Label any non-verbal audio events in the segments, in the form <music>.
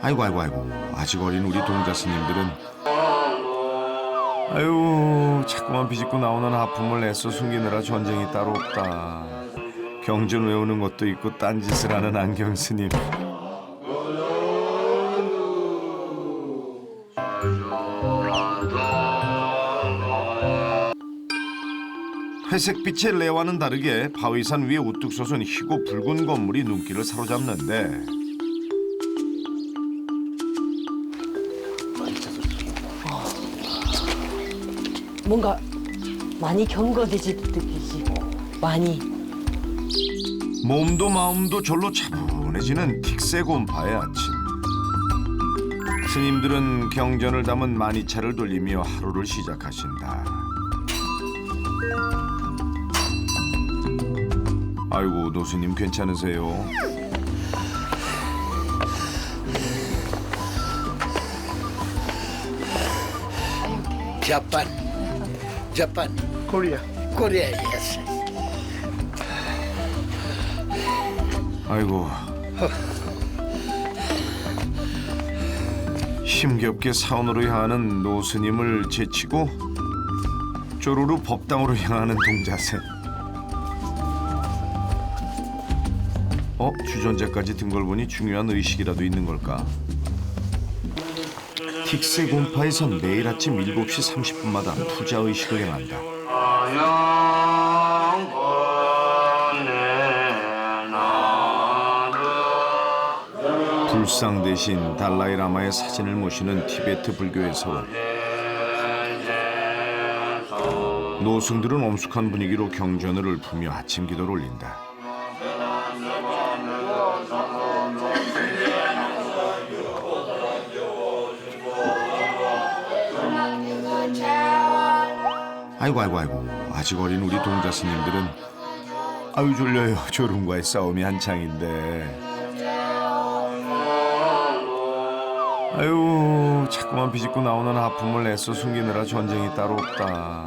아이고 아이고 아이고. 아직 어린 우리 동자 스님들은 아유 자꾸만 비집고 나오는 아픔을 애써 숨기느라 전쟁이 따로 없다. 경전 외우는 것도 있고 딴짓을 하는 안경 스님 회색빛의 레와는 다르게 바위산 위에 우뚝 솟은 희고 붉은 건물이 눈길을 사로잡는데 뭔가 많이 경거해지듯이 많이 몸도 마음도 절로 차분해지는 틱새곰파의 아침. 스님들은 경전을 담은 마니차를 돌리며 하루를 시작하신다. 아이고 노스님 괜찮으세요? Japan. Japan. Korea. Korea, yes. 아이고 힘겹게 사원으로 향하는 노스님을 제치고 쪼르르 법당으로 향하는 동자세 주전자까지 든 걸 보니 중요한 의식이라도 있는 걸까? 틱세 곰파에선 매일 아침 7시 30분마다 투자 의식을 행한다 불상 대신 달라이 라마의 사진을 모시는 티베트 불교에서 노승들은 엄숙한 분위기로 경전을 읊으며 아침 기도를 올린다. 아이고 아이고 아이고. 아직 어린 우리 동자 스님들은 아유 졸려요. <laughs> 졸음과의 싸움이 한창인데. 아유 자꾸만 비집고 나오는 아픔을 애써 숨기느라 전쟁이 따로 없다.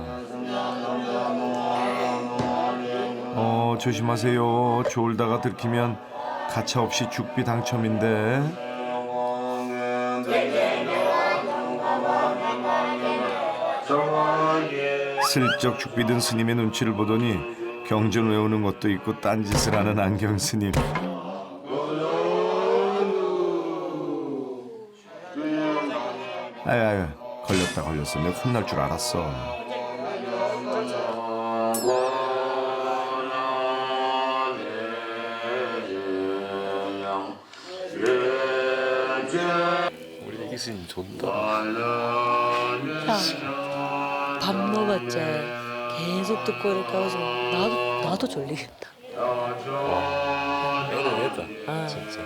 어 조심하세요. 졸다가 들키면 가차없이 죽비 당첨인데 슬쩍 죽비 든 스님의 눈치를 보더니 경전 외우는 것도 있고 딴짓을 하는 안경 스님. 아유 아유 걸렸다 걸렸어. 내가 혼날 줄 알았어. 우리 애기 스님 좋다. 밥 먹었지 계속 듣고 이렇게 하면서 나도 나도 졸리겠다 애는 애다. 아. 진짜.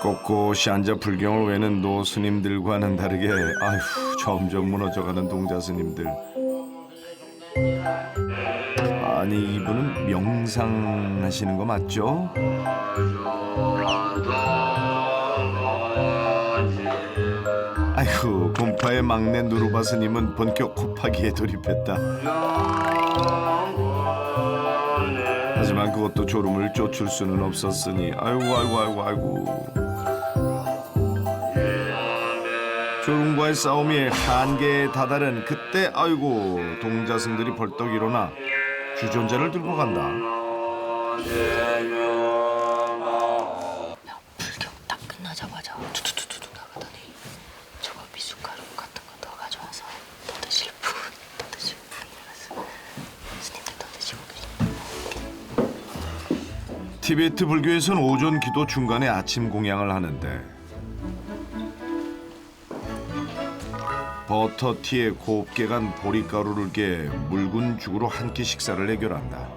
꼿꼿이 앉아 불경을 외는 노 스님들과는 다르게 아휴 점점 무너져가는 동자 스님들 아니 이분은 명상하시는 거 맞죠? 아이고 곰파의 막내 누르바 스님은 본격 코파기에 돌입했다. 하지만 그것도 졸음을 쫓을 수는 없었으니 아이고 아이고 아이고 아이고. 졸음과의 싸움이 한계에 다다른 그때 아이고 동자승들이 벌떡 일어나 주전자를 들고 간다 티베트 불교에서는 오전 기도 중간에 아침 공양을 하는데 버터티에 곱게 간 보리가루를 깨 묽은 죽으로 한 끼 식사를 해결한다.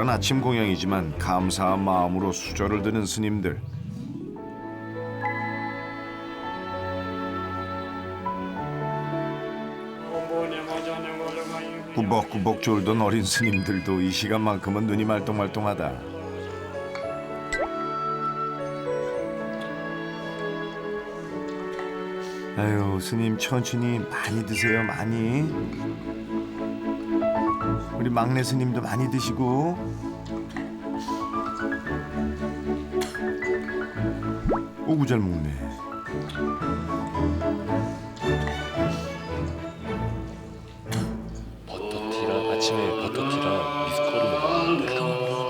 단출한 아침 공양이지만 감사한 마음으로 수저를 드는 스님들. 꾸벅꾸벅 졸던 어린 스님들도 이 시간만큼은 눈이 말똥말똥하다. 아유 스님 천천히 많이 드세요 많이. 우리 막내 스님도 많이 드시고. 오구 잘 먹네. 버터티랑 아침에 버터티랑 미숫가루 먹었는데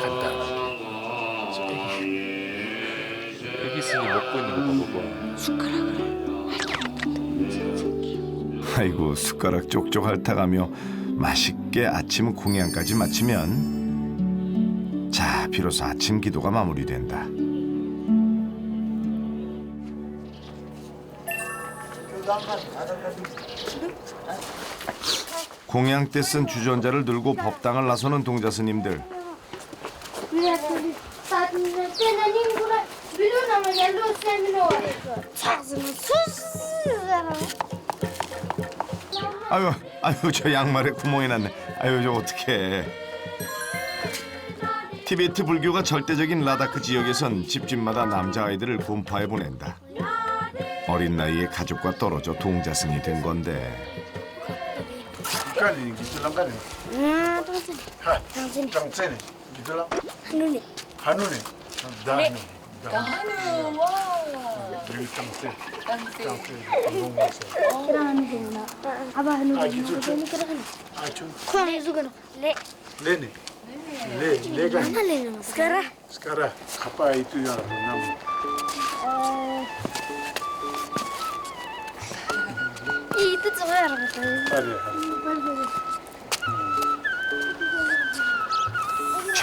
간단하게 애기 애기 스님 먹고 있는 거 봐봐 아이고 숟가락 쪽쪽 핥아가며 맛있게 아침 공양까지 마치면 자 비로소 아침 기도가 마무리된다. 공양 때 쓴 주전자를 들고 법당을 나서는 동자 스님들. 아유 아유 저 양말에 구멍이 났네. 아유 저 어떡해. 티베트 불교가 절대적인 라다크 지역에선 집집마다 남자아이들을 곰파에 보낸다. 어린 나이에 가족과 떨어져 동자승이 된 건데. Ah, nih. Hanu ni. Danu. Danu. Dari jang sini. Jang sini. Tunggu masa. Kira Kurangnya juga, loh.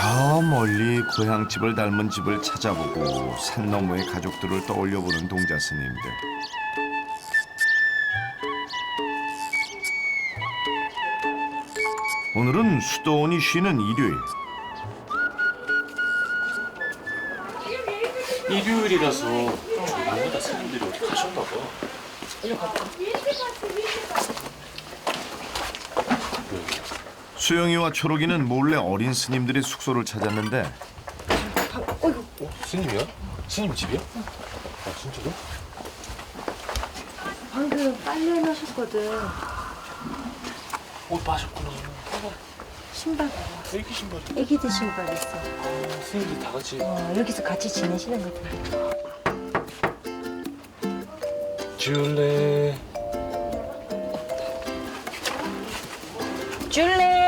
저 멀리 고향 집을 닮은 집을 찾아보고 산 너머의 가족들을 떠올려 보는 동자 스님들. 오늘은 수도원이 쉬는 일요일. 일요일이라서 누구다 스님들이 어디 가셨나 봐 수영이와 초록이는 몰래 어린 스님들의 숙소를 찾았는데 어? 스님이야? 스님 집이야? 아 진짜로? 방금 빨리 해놓으셨거든. 어 빠졌구나 신발 봐봐. 애기 신발 애기들 신발 있어. 아, 스님들 다 같이 어, 여기서 같이 지내시는 거든. 줄래 줄래?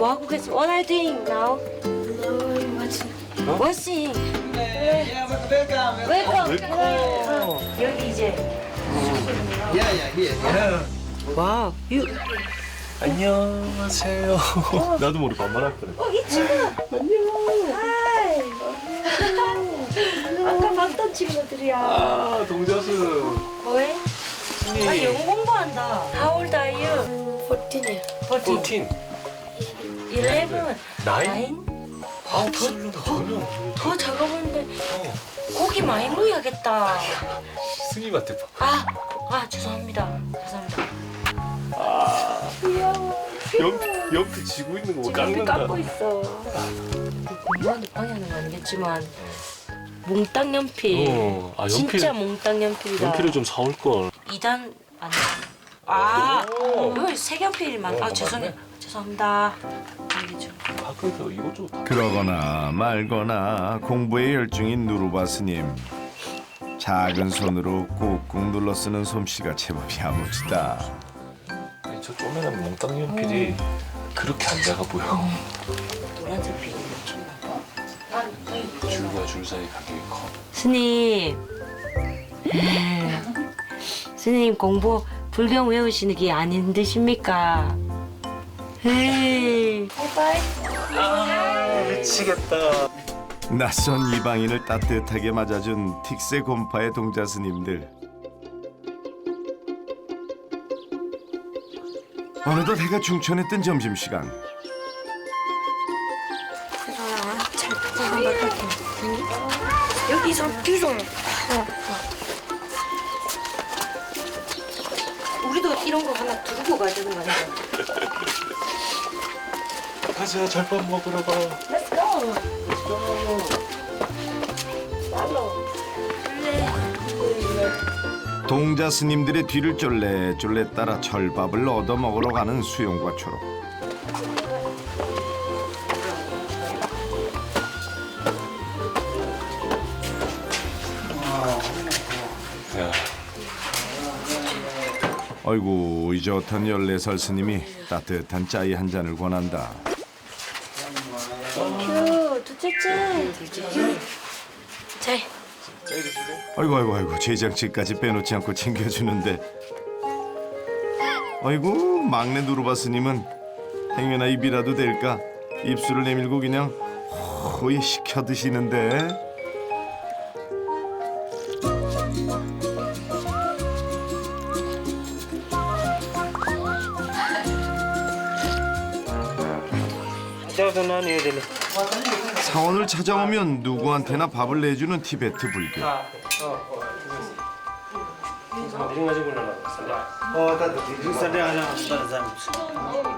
뭐 하고 계시? What are you doing now? Washing. 웰컴. 어, 여기 이제. 와우. 유. 안녕하세요 나도 모르게 반말할 뻔했 어, 이 친구. 안녕. 하이. 아까 봤던 친구들이야. 아 동자수 뭐해? 아, 영어 공부한다. How old are you? 14이야. 14. 14 11. 나인? 아 더, 설레다 전혀 더 작아 보이는데 어, 고기 많이 먹어야겠다. 스님한테 봐 아, 아 죄송합니다. 죄송합니다. 연, 연필 지고 있는 거 지금 깎는다 깎고 있어. 공부하는 방향은 아니겠지만 몽땅 연필. 어, 아, 연필. 진짜 몽땅 연필이다. 연필을 좀 사올 걸 2단 아니. 아, 오. 색연필만. 어, 아 죄송해요. 죄송합니다. 이것저것 다 그러거나 말거나 공부에 열중인 누르바 스님. 작은 손으로 꾹꾹 눌러 쓰는 솜씨가 제법 야무지다. 아니, 저 쪼매난 몽땅 연필이 그렇게 안 작아 보여 노란색 필. 줄과 줄 사이 가격이 커 스님. 스님 공부 불경 외우시는 게 안 힘드십니까? 에이. 미치겠다 낯선 이방인을 따뜻하게 맞아준 틱세 곰파의 동자 스님들. 어느덧 해가 중천에 뜬 점심 시간. 잠깐만. 여기서 뒤로. 가야 되는 거 아니야? 가자 절밥 먹으러 가. Let's go. 동자 스님들의 뒤를 쫄래쫄래 따라 절밥을 얻어 먹으러 가는 수용과 초록. 아이고 이 좋던 14살 스님이 따뜻한 짜이 한 잔을 권한다. 큐, 두째째. 자, 아이고 아이고 아이고 제장치까지 빼놓지 않고 챙겨주는데 아이고 막내 누르바 스님은 행여나 입이라도 될까 입술을 내밀고 그냥 호이 시켜 드시는데 사원을 찾아오면 누구한테나 밥을 내주는 티베트 불교.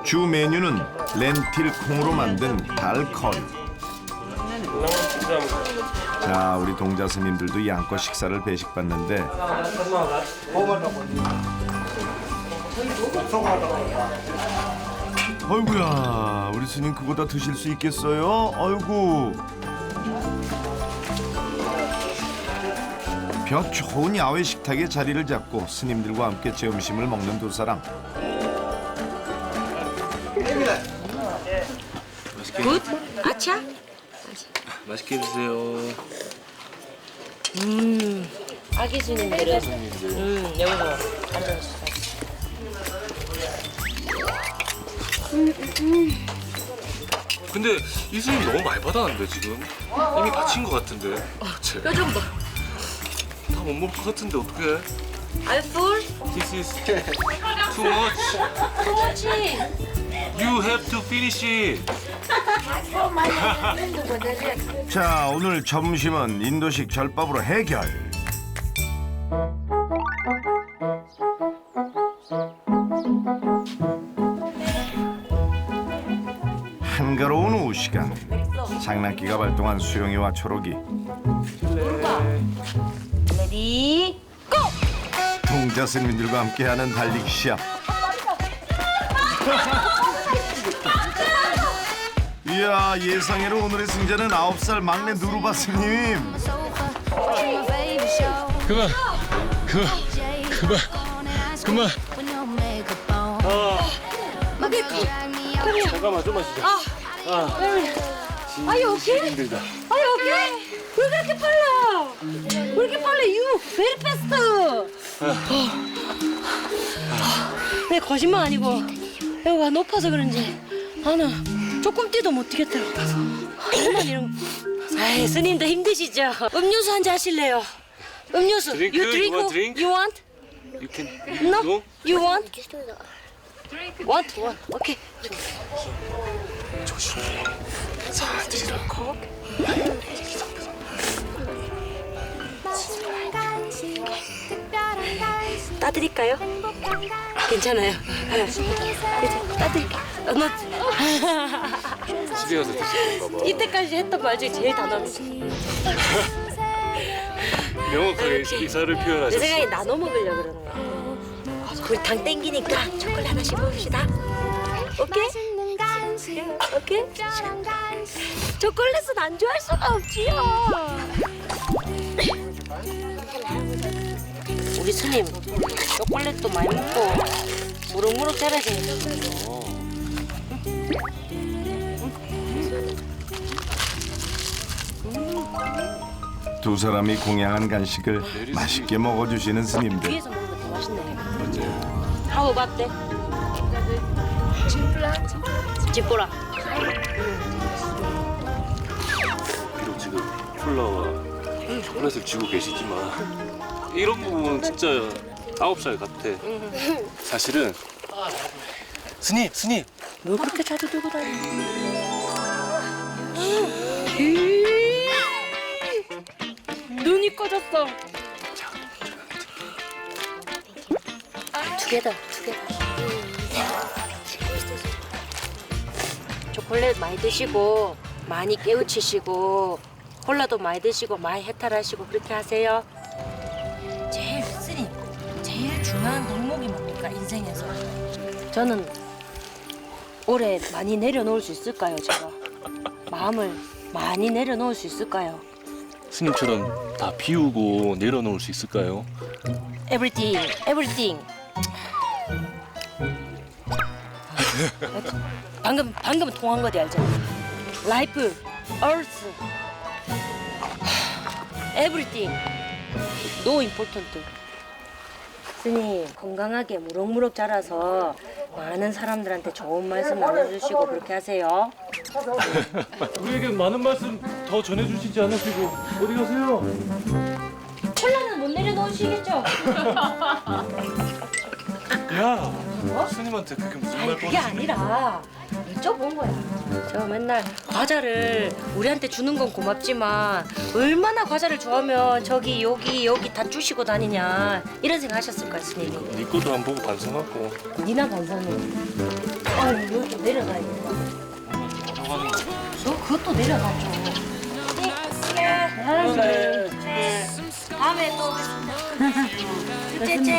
주 메뉴는 렌틸 콩으로 만든 달 커리. 자, 우리 동자 스님들도 양껏 식사를 배식받는데 아이고야, 우리 스님 그거 다 드실 수 있겠어요? 아이고. 벼 좋은 야외 식탁에 자리를 잡고 스님들과 함께 점심을 먹는 두 사람. 굿. 아차. 맛있게 드세요. 아기 스님들은 음 여기서 앉아서. 근데 이 스님 너무 많이 받았는데 지금 이미 바친 것 같은데. 쟤. 표정 봐. 다 못 먹을 것 같은데 어떡해? I full? This is too much. 그렇지. You have to finish it. <laughs> 자, 오늘 점심은 인도식 절밥으로 해결. 시간. 장난기가 발동한 수영이와 초록이 레디. 동자 스님들과 함께하는 달리기 시합. 이야 예상외로 오늘의 승자는 아홉 살 막내 누르바 스님. 그만. 그만. 그만. 그만. 잠깐만 좀 마시자. Are you okay? 힘들다. Are you okay? 왜 그렇게 빨라? 왜 이렇게 빨라? You very fast. 내 거짓말 아니고 여기가 높아서 그런지 나는 조금 뛰도 못 뛰겠더라고. 정말 이런. 아이 스님도 힘드시죠? 음료수 한 잔 하실래요? 음료수. Drink? You drink? You want drink? You want? You can. No? No? You want? Want? Want? 오케이. 따드릴까요? 괜찮아요. 따드릴게요. 어, 너 집에 가서 드시는 건가 봐. 이때까지 했던 말 중에 제일 단호합니다. 명확하게 의사를 내 표현하셨어. 생각에 나눠 먹으려고 그러는 거야. 우리 당 땡기니까 초콜릿 하나씩 먹읍시다. 오케이? 오케이? 초콜릿은 안 좋아할 수가 없지요. 우리 스님 초콜릿도 많이 먹고 무럭무럭 자라세요. 두 사람이 공양한 간식을 맛있게 먹어주시는 스님들. 위에서 먹는 거더 맛있네. About that? 찌뽀라. 비록 지금 콜라와 초콜릿을 쥐고 계시지만 이런 부분은 진짜 아홉 살 같아. 사실은 스님, 스님. 뭘 그렇게 자주 들고 다니? 눈이 꺼졌어. 두 개다, 두 개다. 초콜릿 많이 드시고 많이 깨우치시고 콜라도 많이 드시고 많이 해탈하시고 그렇게 하세요. 제일 스님, 제일 중요한 덕목이 뭡니까 인생에서? 저는 올해 많이 내려놓을 수 있을까요, 제가? 마음을 많이 내려놓을 수 있을까요? 스님처럼 다 비우고 내려놓을 수 있을까요? Everything, everything. <laughs> 방금 방금 통한 거지 알죠? Life, Earth, everything. No important. 스님 건강하게 무럭무럭 자라서 많은 사람들한테 좋은 말씀 나눠주시고 그렇게 하세요. <laughs> 우리에게 많은 말씀 더 전해주시지 않으시고 어디 가세요? 콜라는 못 내려놓으시겠죠? <laughs> 야, 스님한테 그게 무슨 아니 말 그게 아니라 여쭤본 거야. 저 맨날 과자를 우리한테 주는 건 고맙지만 얼마나 과자를 좋아하면 저기 여기 여기 다 주시고 다니냐 이런 생각 하셨을 거야 스님이. 네 것도 안 보고 반성하고 니나 반성해. 아 이거 좀 내려가야겠다. 들어가는 거. 너 그것도 내려가죠. 네. 네. 다음에 또 오겠습니다. <laughs> 째째.